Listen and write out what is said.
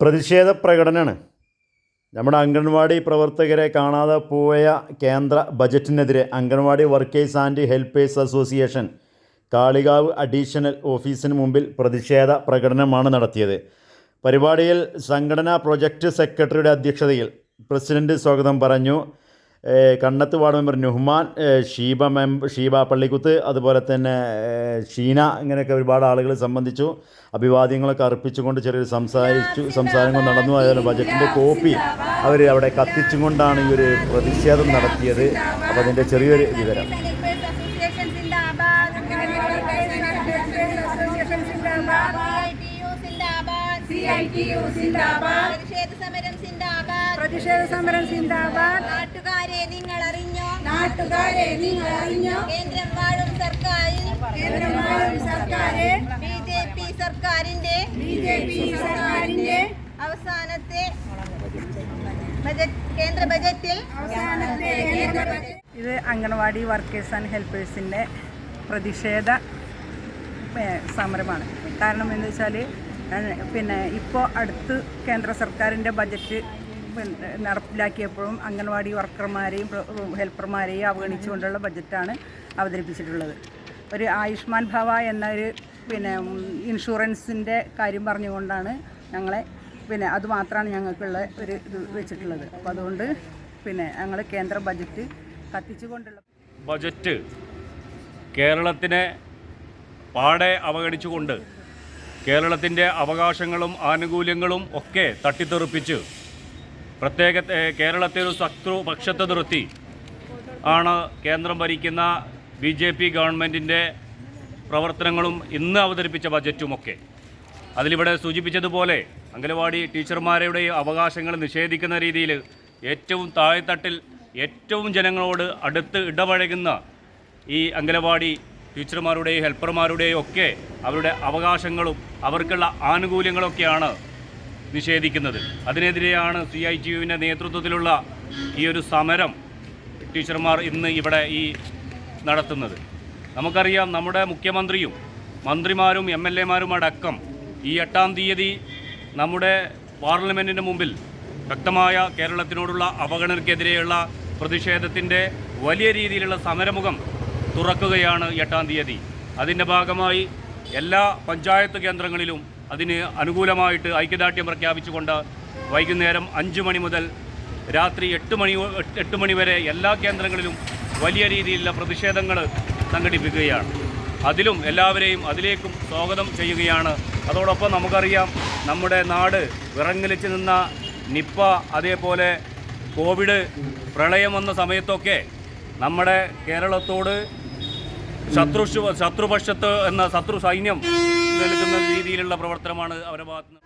പ്രതിഷേധ പ്രകടനമാണ് നമ്മുടെ അംഗൻവാടി പ്രവർത്തകരെ കാണാതെ പോയ കേന്ദ്ര ബജറ്റിനെതിരെ anganwadi workers and helpers association Kalikavu additional ഓഫീസിന് മുമ്പിൽ പ്രതിഷേധ പ്രകടനമാണ് നടത്തിയത്. പരിപാടിയിൽ സംഘടനാ പ്രൊജക്ട് സെക്രട്ടറിയുടെ അധ്യക്ഷതയിൽ പ്രസിഡന്റ് സ്വാഗതം പറഞ്ഞു. Kannath ward member Nuhman Sheeba member Sheeba Pallikkuth അതുപോലെ തന്നെ ഷീന ഇങ്ങനെയൊക്കെ ഒരുപാട് ആളുകൾ സംബന്ധിച്ചു അഭിവാദ്യങ്ങളൊക്കെ അർപ്പിച്ചുകൊണ്ട് ചെറിയൊരു സംസാരിച്ചു സംസാരങ്ങൾ നടന്നു. അതുപോലെ ബജറ്റിന്റെ കോപ്പി അവർ അവിടെ കത്തിച്ചും കൊണ്ടാണ് ഈ ഒരു പ്രതിഷേധം നടത്തിയത്. അപ്പോൾ അതിന്റെ ചെറിയൊരു വിവരം. പ്രതിഷേധ സമരം സിന്ദാബാദ് പ്രതിഷേധ സമരം സിന്ദാബാദ് നാട്ടുകാരെ നിങ്ങൾ അറിഞ്ഞോ നാട്ടുകാരെ നിങ്ങൾ അറിഞ്ഞോ കേന്ദ്രം വാഴും സർക്കാരിൽ കേന്ദ്രം വാഴും സർക്കാരെ. ബി ജെ പി സർക്കാരിന്റെ. ബി ജെ പി സർക്കാരിന്റെ. അവസാനത്തെ ബജറ്റ് കേന്ദ്ര ബജറ്റിൽ. അവസാനത്തെ ഇത് അംഗൻവാടി വർക്കേഴ്സ് ആൻഡ് ഹെൽപ്പേഴ്സിന്റെ പ്രതിഷേധ സമരമാണ്. കാരണം എന്താ വെച്ചാൽ പിന്നെ ഇപ്പോൾ അടുത്ത് കേന്ദ്ര സർക്കാരിന്റെ ബജറ്റ് നടപ്പിലാക്കിയപ്പോഴും അംഗൻവാടി വർക്കർമാരെയും ഹെൽപ്പർമാരെയും അവഗണിച്ചുകൊണ്ടുള്ള ബജറ്റാണ് അവതരിപ്പിച്ചിട്ടുള്ളത്. ഒരു ആയുഷ്മാൻ ഭവ എന്നൊരു പിന്നെ ഇൻഷുറൻസിന്റെ കാര്യം പറഞ്ഞുകൊണ്ടാണ് ഞങ്ങളെ പിന്നെ അത് മാത്രമാണ് ഞങ്ങൾക്കുള്ള ഒരു ഇത് വെച്ചിട്ടുള്ളത്. അപ്പോൾ അതുകൊണ്ട് പിന്നെ ഞങ്ങൾ കേന്ദ്ര ബജറ്റ് കത്തിച്ചുകൊണ്ടുള്ള ബജറ്റ് കേരളത്തിനെ പാടെ അവഗണിച്ചുകൊണ്ട് കേരളത്തിന്റെ അവകാശങ്ങളും ആനുകൂല്യങ്ങളും ഒക്കെ തട്ടിത്തെറിപ്പിച്ച് പ്രത്യേക കേരളത്തെ ഒരു ശത്രു പക്ഷത്ത് നിർത്തി. ആണ് കേന്ദ്രം ഭരിക്കുന്ന ബി ജെ പി ഗവൺമെന്റിന്റെ പ്രവർത്തനങ്ങളും ഇന്ന് അവതരിപ്പിച്ച ബജറ്റുമൊക്കെ. അതിലിവിടെ സൂചിപ്പിച്ചതുപോലെ അംഗനവാടി ടീച്ചർമാരുടെ അവകാശങ്ങൾ നിഷേധിക്കുന്ന രീതിയിൽ ഏറ്റവും താഴെത്തട്ടിൽ ഏറ്റവും ജനങ്ങളോട് അടുത്ത് ഇടപഴകുന്ന ഈ അംഗനവാടി ടീച്ചർമാരുടെയും ഹെൽപ്പർമാരുടെയും ഒക്കെ അവരുടെ അവകാശങ്ങളും അവർക്കുള്ള ആനുകൂല്യങ്ങളൊക്കെയാണ് നിഷേധിക്കുന്നത്. അതിനെതിരെയാണ് സി ഐ ടി യുവിന്റെ നേതൃത്വത്തിലുള്ള ഈ ഒരു സമരം ടീച്ചർമാർ ഇന്ന് ഇവിടെ ഈ നടത്തുന്നത്. നമുക്കറിയാം നമ്മുടെ മുഖ്യമന്ത്രിയും മന്ത്രിമാരും എം എൽ എമാരും അടക്കം ഈ എട്ടാം തീയതി നമ്മുടെ പാർലമെന്റിന് മുമ്പിൽ വ്യക്തമായ കേരളത്തിനോടുള്ള അവഗണനയ്ക്കെതിരെയുള്ള പ്രതിഷേധത്തിന്റെ വലിയ രീതിയിലുള്ള സമരമുഖം തുറക്കുകയാണ് എട്ടാം തീയതി. അതിന്റെ ഭാഗമായി എല്ലാ പഞ്ചായത്ത് കേന്ദ്രങ്ങളിലും അതിന് അനുകൂലമായിട്ട് ഐക്യദാർഢ്യം പ്രഖ്യാപിച്ചുകൊണ്ട് വൈകുന്നേരം അഞ്ച് മണി മുതൽ രാത്രി എട്ട് മണി എട്ട് മണി വരെ എല്ലാ കേന്ദ്രങ്ങളിലും വലിയ രീതിയിലുള്ള പ്രതിഷേധങ്ങൾ സംഘടിപ്പിക്കുകയാണ്. അതിലും എല്ലാവരെയും അതിലേക്കും സ്വാഗതം ചെയ്യുകയാണ്. അതോടൊപ്പം നമുക്കറിയാം നമ്മുടെ നാട് വിറങ്ങലിച്ച് നിന്ന നിപ്പ അതേപോലെ കോവിഡ് പ്രളയം വന്ന സമയത്തൊക്കെ നമ്മുടെ കേരളത്തോട് ശത്രു ശത്രുപക്ഷത്ത് എന്ന ശത്രു സൈന്യം നൽകുന്ന രീതിയിലുള്ള പ്രവർത്തനമാണ് അവരുടെ ഭാഗത്ത്